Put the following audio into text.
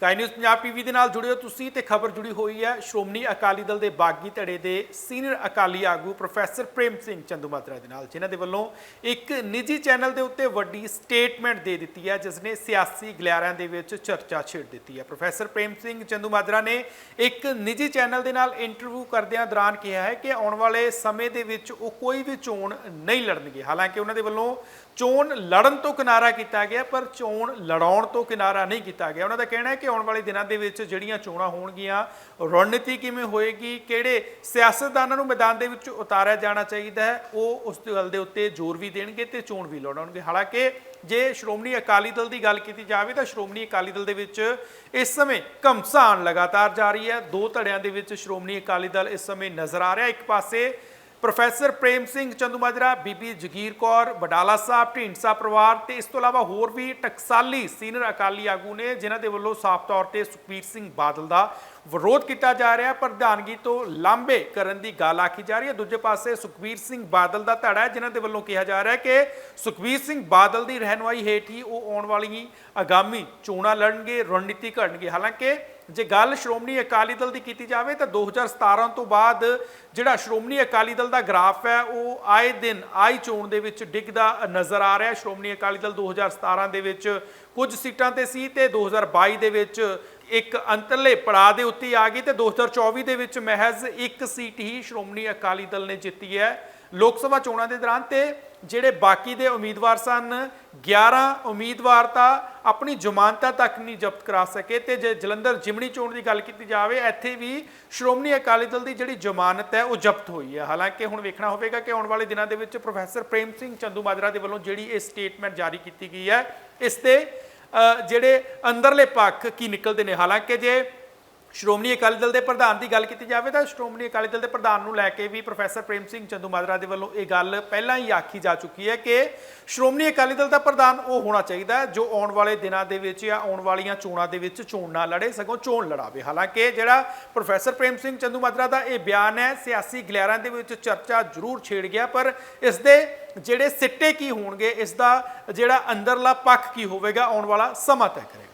Sky news Punjab TV ਦੇ ਨਾਲ ਜੁੜਿਓ ਤੁਸੀਂ ਤੇ ਖਬਰ ਜੁੜੀ ਹੋਈ ਹੈ। ਸ਼੍ਰੋਮਣੀ ਅਕਾਲੀ ਦਲ ਦੇ ਬਾਗੀ ਧੜੇ ਦੇ ਸੀਨੀਅਰ ਅਕਾਲੀ ਆਗੂ ਪ੍ਰੋਫੈਸਰ ਪ੍ਰੇਮ ਸਿੰਘ ਚੰਦੂਮਾਜਰਾ ਦੇ ਨਾਲ, ਜਿਨ੍ਹਾਂ ਦੇ ਵੱਲੋਂ ਇੱਕ ਨਿੱਜੀ ਚੈਨਲ ਦੇ ਉੱਤੇ ਵੱਡੀ ਸਟੇਟਮੈਂਟ ਦੇ ਦਿੱਤੀ ਹੈ, ਜਿਸ ਨੇ ਸਿਆਸੀ ਗਲਿਆਰਿਆਂ ਦੇ ਵਿੱਚ ਚਰਚਾ ਛੇੜ ਦਿੱਤੀ ਹੈ। ਪ੍ਰੋਫੈਸਰ ਪ੍ਰੇਮ ਸਿੰਘ ਚੰਦੂਮਾਜਰਾ ਨੇ ਇੱਕ ਨਿੱਜੀ ਚੈਨਲ ਦੇ ਨਾਲ ਇੰਟਰਵਿਊ ਕਰਦਿਆਂ ਦੌਰਾਨ ਕਿਹਾ ਹੈ ਕਿ ਆਉਣ ਵਾਲੇ ਸਮੇਂ ਦੇ ਵਿੱਚ ਉਹ ਕੋਈ ਵੀ ਚੋਣ ਨਹੀਂ ਲੜਨਗੇ। ਹਾਲਾਂਕਿ ਉਹਨਾਂ ਦੇ ਵੱਲੋਂ ਚੋਣ ਲੜਨ ਤੋਂ ਕਿਨਾਰਾ ਕੀਤਾ ਗਿਆ, ਪਰ ਚੋਣ ਲੜਾਉਣ ਤੋਂ ਕਿਨਾਰਾ ਨਹੀਂ ਕੀਤਾ ਗਿਆ। ਉਹਨਾਂ ਦਾ ਕਹਿਣਾ ਹੈ ਕਿ ਆਉਣ ਵਾਲੇ ਦਿਨਾਂ ਦੇ ਵਿੱਚ ਜਿਹੜੀਆਂ ਚੋਣਾਂ ਹੋਣਗੀਆਂ, ਰਣਨੀਤੀ ਕਿਵੇਂ ਹੋਏਗੀ, ਕਿਹੜੇ ਸਿਆਸਤਦਾਨਾਂ ਨੂੰ ਮੈਦਾਨ ਦੇ ਵਿੱਚ ਉਤਾਰਿਆ ਜਾਣਾ ਚਾਹੀਦਾ ਹੈ, ਉਹ ਉਸ ਗੱਲ ਦੇ ਉੱਤੇ ਜ਼ੋਰ ਵੀ ਦੇਣਗੇ ਤੇ ਚੋਣ ਵੀ ਲੜਾਉਣਗੇ ਹਾਲਾਂਕਿ ਜੇ ਸ਼੍ਰੋਮਣੀ ਅਕਾਲੀ ਦਲ ਦੀ ਗੱਲ ਕੀਤੀ ਜਾਵੇ ਤਾਂ ਸ਼੍ਰੋਮਣੀ ਅਕਾਲੀ ਦਲ ਦੇ ਵਿੱਚ ਇਸ ਸਮੇਂ ਘਮਸਾਨ ਲਗਾਤਾਰ ਜਾਰੀ ਹੈ। ਦੋ ਧੜਿਆਂ ਦੇ ਵਿੱਚ ਸ਼੍ਰੋਮਣੀ ਅਕਾਲੀ ਦਲ ਇਸ ਸਮੇਂ ਨਜ਼ਰ ਆ ਰਿਹਾ। ਇੱਕ ਪਾਸੇ ਪ੍ਰੋਫੈਸਰ ਪ੍ਰੇਮ ਸਿੰਘ ਚੰਦੂਮਾਜਰਾ, ਬੀਬੀ ਜਗੀਰ ਕੌਰ ਬਡਾਲਾ ਸਾਹਿਬ, ਢੀਂਡਸਾ ਪਰਿਵਾਰ ਤੇ ਇਸ ਤੋਂ ਇਲਾਵਾ ਹੋਰ ਵੀ ਟਕਸਾਲੀ ਸੀਨੀਅਰ ਅਕਾਲੀ ਆਗੂ ਨੇ ਜਿਨ੍ਹਾਂ ਦੇ ਵੱਲੋਂ ਸਾਫ਼ ਤੌਰ ਤੇ ਸੁਖਬੀਰ ਸਿੰਘ ਬਾਦਲ ਦਾ ਵਿਰੋਧ ਕੀਤਾ ਜਾ ਰਿਹਾ। ਪ੍ਰਧਾਨਗੀ ਤੋਂ ਲਾਂਬੇ ਕਰਨ ਦੀ ਗੱਲ ਆਖੀ ਜਾ ਰਹੀ ਹੈ। ਦੂਜੇ ਪਾਸੇ ਸੁਖਬੀਰ ਸਿੰਘ ਬਾਦਲ ਦਾ ਧੜਾ ਹੈ, ਜਿਨ੍ਹਾਂ ਦੇ ਵੱਲੋਂ ਕਿਹਾ ਜਾ ਰਿਹਾ ਹੈ ਕਿ ਸੁਖਬੀਰ ਸਿੰਘ ਬਾਦਲ ਦੀ ਰਹਿਨੁਮਾਈ ਹੇਠ ਹੀ ਉਹ ਆਉਣ ਵਾਲੀ ਆਗਾਮੀ ਚੋਣਾਂ ਲੜਨਗੇ, ਰਣਨੀਤੀ ਘੜਨਗੇ। ਹਾਲਾਂਕਿ ਜੇ ਗੱਲ ਸ਼੍ਰੋਮਣੀ ਅਕਾਲੀ ਦਲ ਦੀ ਕੀਤੀ ਜਾਵੇ ਤਾਂ 2017 ਤੋਂ ਬਾਅਦ ਜਿਹੜਾ ਸ਼੍ਰੋਮਣੀ ਅਕਾਲੀ ਦਲ ਦਾ ਗ੍ਰਾਫ ਹੈ, ਉਹ ਆਏ ਦਿਨ, ਆਈ ਚੋਣ ਦੇ ਵਿੱਚ ਡਿੱਗਦਾ ਨਜ਼ਰ ਆ ਰਿਹਾ। ਸ਼੍ਰੋਮਣੀ ਅਕਾਲੀ ਦਲ 2017 ਦੇ ਵਿੱਚ ਕੁਝ ਸੀਟਾਂ ਤੇ ਸੀ ਤੇ 2022 ਦੇ ਵਿੱਚ ਇੱਕ ਅੰਤਰਲੇ ਪੜਾਅ ਦੇ ਉੱਤੇ ਆ ਗਈ ਤੇ 2024 ਦੇ ਵਿੱਚ ਮਹਿਜ਼ ਇੱਕ ਸੀਟ ਹੀ ਸ਼੍ਰੋਮਣੀ ਅਕਾਲੀ ਦਲ ਨੇ ਜਿੱਤੀ ਹੈ। ਲੋਕ ਸਭਾ ਚੋਣਾਂ ਦੇ ਦੌਰਾਨ ਤੇ ਜਿਹੜੇ ਬਾਕੀ ਦੇ ਉਮੀਦਵਾਰ ਸਨ 11 ਉਮੀਦਵਾਰ ਤਾਂ ਆਪਣੀ ਜ਼ਮਾਨਤਾਂ ਤੱਕ ਨਹੀਂ ਜ਼ਬਤ ਕਰਾ ਸਕੇ ਤੇ ਜੇ ਜਲੰਧਰ ਜਿਮਣੀ ਚੋਣ ਦੀ ਗੱਲ ਕੀਤੀ ਜਾਵੇ, ਇੱਥੇ ਵੀ ਸ਼੍ਰੋਮਣੀ ਅਕਾਲੀ ਦਲ ਦੀ ਜਿਹੜੀ ਜ਼ਮਾਨਤ ਹੈ, ਉਹ ਜ਼ਬਤ ਹੋਈ ਹੈ। ਹਾਲਾਂਕਿ ਹੁਣ ਵੇਖਣਾ ਹੋਵੇਗਾ ਕਿ ਆਉਣ ਵਾਲੇ ਦਿਨਾਂ ਦੇ ਵਿੱਚ ਪ੍ਰੋਫੈਸਰ ਪ੍ਰੇਮ ਸਿੰਘ ਚੰਦੂਮਾਜਰਾ ਦੇ ਵੱਲੋਂ ਜਿਹੜੀ ਇਹ ਸਟੇਟਮੈਂਟ ਜਾਰੀ ਕੀਤੀ ਗਈ ਹੈ, ਇਸ ਤੇ ਜਿਹੜੇ ਅੰਦਰਲੇ ਪੱਖ ਕੀ ਨਿਕਲਦੇ ਨੇ? ਹਾਲਾਂਕਿ ਜੇ ਸ਼੍ਰੋਮਣੀ ਅਕਾਲੀ ਦਲ ਦੇ ਪ੍ਰਧਾਨ ਦੀ ਗੱਲ ਕੀਤੀ ਜਾਵੇ ਤਾਂ ਸ਼੍ਰੋਮਣੀ ਅਕਾਲੀ ਦਲ ਦੇ ਪ੍ਰਧਾਨ ਨੂੰ ਲੈ ਕੇ ਵੀ ਪ੍ਰੋਫੈਸਰ ਪ੍ਰੇਮ ਸਿੰਘ ਚੰਦੂਮਾਜਰਾ ਦੇ ਵੱਲੋਂ ਇਹ ਗੱਲ ਪਹਿਲਾਂ ਹੀ ਆਖੀ ਜਾ ਚੁੱਕੀ ਹੈ ਕਿ ਸ਼੍ਰੋਮਣੀ ਅਕਾਲੀ ਦਲ ਦਾ ਪ੍ਰਧਾਨ ਉਹ ਹੋਣਾ ਚਾਹੀਦਾ ਜੋ ਆਉਣ ਵਾਲੇ ਦਿਨਾਂ ਦੇ ਵਿੱਚ ਜਾਂ ਆਉਣ ਵਾਲੀਆਂ ਚੋਣਾਂ ਦੇ ਵਿੱਚ ਚੋਣ ਨਾ ਲੜੇ, ਸਗੋਂ ਚੋਣ ਲੜਾਵੇ। ਹਾਲਾਂਕਿ ਜਿਹੜਾ ਪ੍ਰੋਫੈਸਰ ਪ੍ਰੇਮ ਸਿੰਘ ਚੰਦੂਮਾਜਰਾ ਦਾ ਇਹ ਬਿਆਨ ਹੈ, ਸਿਆਸੀ ਗਲਿਆਰਾਂ ਦੇ ਵਿੱਚ ਚਰਚਾ ਜ਼ਰੂਰ ਛੇੜ ਗਿਆ, ਪਰ ਇਸ ਦੇ ਜਿਹੜੇ ਸਿੱਟੇ ਕੀ ਹੋਣਗੇ, ਇਸ ਦਾ ਜਿਹੜਾ ਅੰਦਰਲਾ ਪੱਖ ਕੀ ਹੋਵੇਗਾ, ਆਉਣ ਵਾਲਾ ਸਮਾਂ ਤੈਅ ਕਰੇਗਾ।